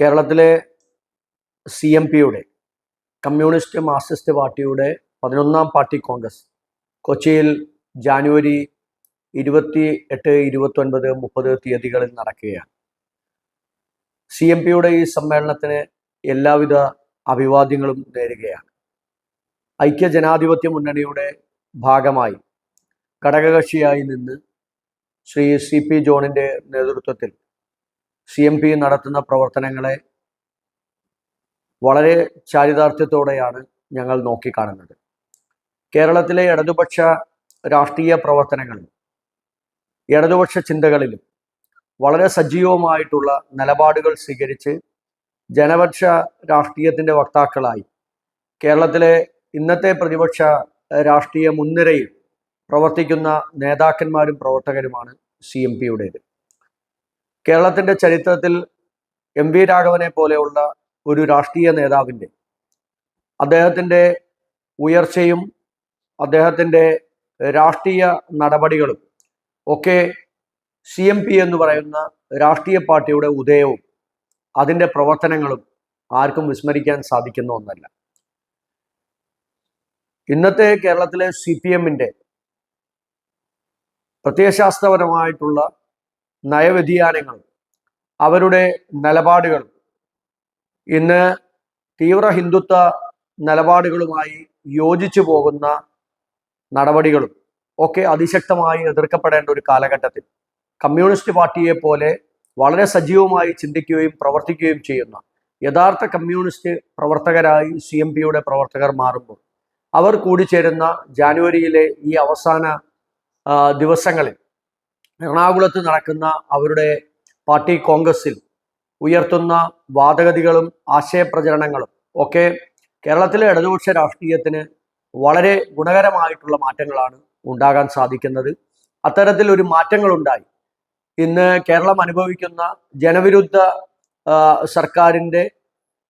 കേരളത്തിലെ C M പിയുടെ communist Marxist പാർട്ടിയുടെ പതിനൊന്നാം പാർട്ടി കോൺഗ്രസ് കൊച്ചിയിൽ ജാനുവരി ഇരുപത്തി എട്ട് ഇരുപത്തൊൻപത് മുപ്പത് തീയതികളിൽ നടക്കുകയാണ്. സി എം പിയുടെ ഈ സമ്മേളനത്തിന് എല്ലാവിധ അഭിവാദ്യങ്ങളും നേരുകയാണ്. ഐക്യ ജനാധിപത്യ മുന്നണിയുടെ ഭാഗമായി ഘടകകക്ഷിയായി നിന്ന് ശ്രീ സി പി ജോണിന്റെ നേതൃത്വത്തിൽ സി എം പി നടത്തുന്ന പ്രവർത്തനങ്ങളെ വളരെ ചാരിതാർത്ഥ്യത്തോടെയാണ് ഞങ്ങൾ നോക്കിക്കാണുന്നത്. കേരളത്തിലെ ഇടതുപക്ഷ രാഷ്ട്രീയ പ്രവർത്തനങ്ങളിൽ ഇടതുപക്ഷ ചിന്തകളിലും വളരെ സജീവമായിട്ടുള്ള നിലപാടുകൾ സ്വീകരിച്ച് ജനപക്ഷ രാഷ്ട്രീയത്തിന്റെ വക്താക്കളായി കേരളത്തിലെ ഇന്നത്തെ പ്രതിപക്ഷ രാഷ്ട്രീയ മുൻനിരയിൽ പ്രവർത്തിക്കുന്ന നേതാക്കന്മാരും പ്രവർത്തകരുമാണ് സി എം പിയുടേത്. കേരളത്തിന്റെ ചരിത്രത്തിൽ എം വി രാഘവനെ പോലെയുള്ള ഒരു രാഷ്ട്രീയ നേതാവിന്റെ അദ്ദേഹത്തിന്റെ ഉയർച്ചയും അദ്ദേഹത്തിന്റെ രാഷ്ട്രീയ നടപടികളും ഒക്കെ സി എം പി എന്ന് പറയുന്ന രാഷ്ട്രീയ പാർട്ടിയുടെ ഉദയവും അതിന്റെ പ്രവർത്തനങ്ങളും ആർക്കും വിസ്മരിക്കാൻ സാധിക്കുന്ന ഒന്നല്ല. ഇന്നത്തെ കേരളത്തിലെ സി പി എമ്മിന്റെ പ്രത്യയശാസ്ത്രപരമായിട്ടുള്ള നയവ്യതിയാനങ്ങളും അവരുടെ നിലപാടുകളും ഇന്ന് തീവ്ര ഹിന്ദുത്വ നിലപാടുകളുമായി യോജിച്ചു പോകുന്ന നടപടികളും ഒക്കെ അതിശക്തമായി എതിർക്കപ്പെടേണ്ട ഒരു കാലഘട്ടത്തിൽ കമ്മ്യൂണിസ്റ്റ് പാർട്ടിയെ പോലെ വളരെ സജീവമായി ചിന്തിക്കുകയും പ്രവർത്തിക്കുകയും ചെയ്യുന്ന യഥാർത്ഥ കമ്മ്യൂണിസ്റ്റ് പ്രവർത്തകരായി സി എം പിയുടെ പ്രവർത്തകർ മാറുമ്പോൾ അവർ കൂടിച്ചേരുന്ന ജാനുവരിയിലെ ഈ അവസാന ദിവസങ്ങളിൽ എറണാകുളത്ത് നടക്കുന്ന അവരുടെ പാർട്ടി കോൺഗ്രസിൽ ഉയർത്തുന്ന വാദഗതികളും ആശയപ്രചരണങ്ങളും ഒക്കെ കേരളത്തിലെ ഇടതുപക്ഷ രാഷ്ട്രീയത്തിന് വളരെ ഗുണകരമായിട്ടുള്ള മാറ്റങ്ങളാണ് ഉണ്ടാകാൻ സാധിക്കുന്നത്. അത്തരത്തിൽ ഒരു മാറ്റങ്ങളുണ്ടായി. ഇന്ന് കേരളം അനുഭവിക്കുന്ന ജനവിരുദ്ധ സർക്കാരിന്റെ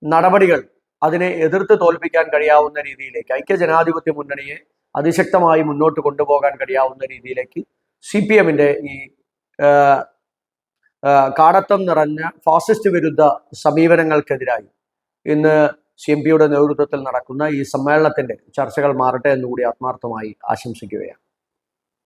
നടപടികൾ അതിനെ എതിർത്ത് തോൽപ്പിക്കാൻ കഴിയാവുന്ന രീതിയിലേക്ക് ഐക്യ ജനാധിപത്യ മുന്നണിയെ അതിശക്തമായി മുന്നോട്ട് കൊണ്ടുപോകാൻ കഴിയാവുന്ന രീതിയിലേക്ക് സി പി എമ്മിന്റെ ഈ കാടത്തം നിറഞ്ഞ ഫാസിസ്റ്റ് വിരുദ്ധ സമീപനങ്ങൾക്കെതിരായി ഇന്ന് സി എം പിയുടെ നേതൃത്വത്തിൽ നടക്കുന്ന ഈ സമ്മേളനത്തിന്റെ ചർച്ചകൾ മാറട്ടെ എന്നുകൂടി ആത്മാർത്ഥമായി ആശംസിക്കുകയാണ്.